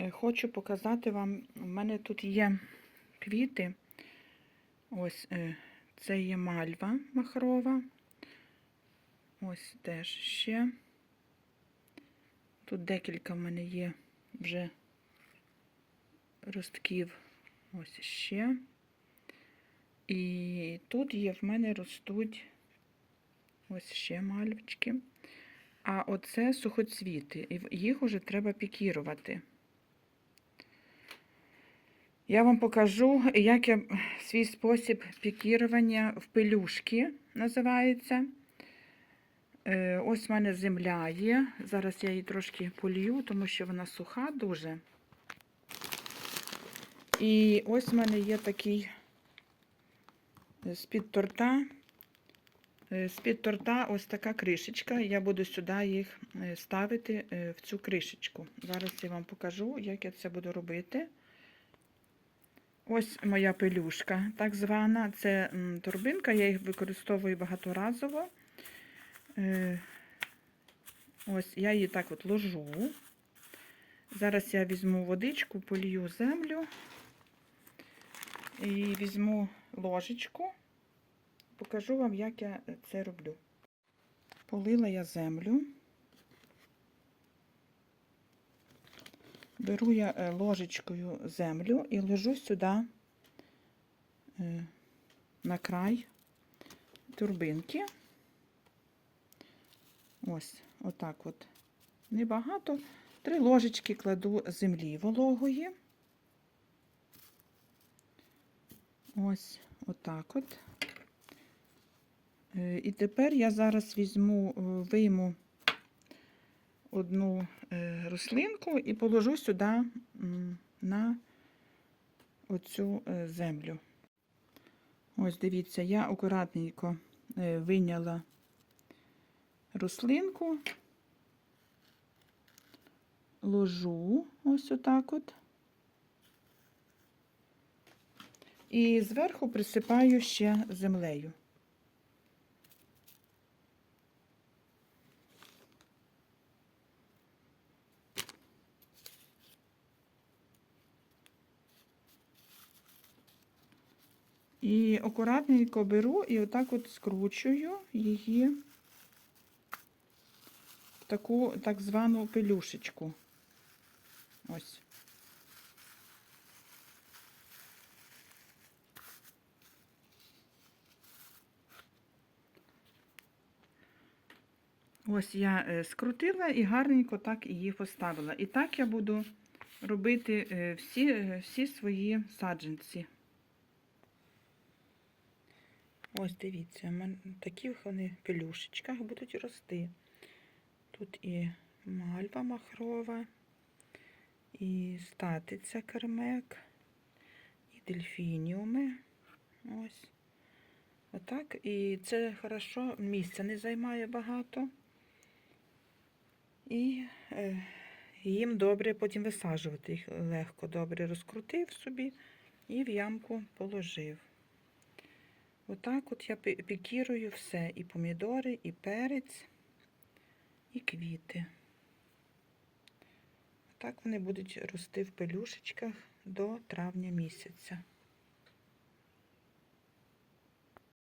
Е, Хочу показати вам, у мене тут є квіти. Ось е, це є мальва махрова. Ось теж ще. Тут декілька в мене є вже ростків. Ось ще. І тут є в мене ростуть ось ще мальвочки. А оце сухоцвіти. І їх уже треба пікірувати. Я вам покажу, як я свій спосіб пікірування в пелюшки називається. Е, Ось в мене земля є. Зараз я її трошки полью, тому що вона суха дуже. І ось в мене є такий е, з-під торта. е, З-під торта ось така кришечка. Я буду сюди їх ставити в цю кришечку. Зараз я вам покажу, як я це буду робити. Ось моя пелюшка, так звана. Це м, торбинка, я їх використовую багаторазово. Е, Ось я її так от ложу. Зараз я візьму водичку, полью землю і візьму ложечку. Покажу вам, як я це роблю. Полила я землю. Беру я е, ложечкою землю і ложу сюди е, на край турбинки. Ось, отак от. Небагато. Три ложечки кладу землі вологої. Ось, отак от. Е, І тепер я зараз візьму, вийму одну е, рослинку і положу сюди на оцю е, землю. Ось дивіться, я акуратненько е, вийняла рослинку, ложу ось отак от. І зверху присипаю ще землею. І акуратненько беру і отак от скручую її в таку так звану пелюшечку. Ось. Ось я е, скрутила і гарненько так її поставила. І так я буду робити е, всі, е, всі свої саджанці. Ось дивіться, такі вони в пелюшечках будуть рости. Тут і мальва махрова, і статиця кермек, і дельфініуми. Ось. Отак. І це хорошо, місця не займає багато. І е, їм добре потім висаджувати їх легко, добре розкрутив собі і в ямку положив. Отак от я пікірую все, і помідори, і перець, і квіти. Так вони будуть рости в пелюшечках до травня місяця.